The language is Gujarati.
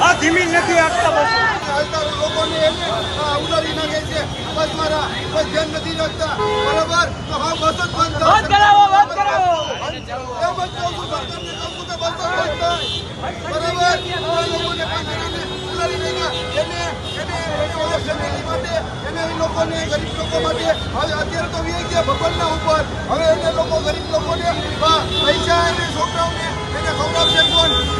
આ ધીમી નથી આપતા બસ લોકોને ઉડાડી નાખે છે બસ મારા બસ ધ્યાન નથી રાખતા બરાબર તો હા બસ જ બંધ કરો બંધ કરાવો બંધ કરાવો એવું બંધ કહું છું બંધ કહું છું તો બંધ બંધ થાય લોકોને ગરીબ લોકો માટે હવે અત્યારે તો વી ગયા ભગવાનના ઉપર. હવે એને લોકો ગરીબ લોકોને પૈસા અને છોકરાઓને એને ખવડાવશે કોણ?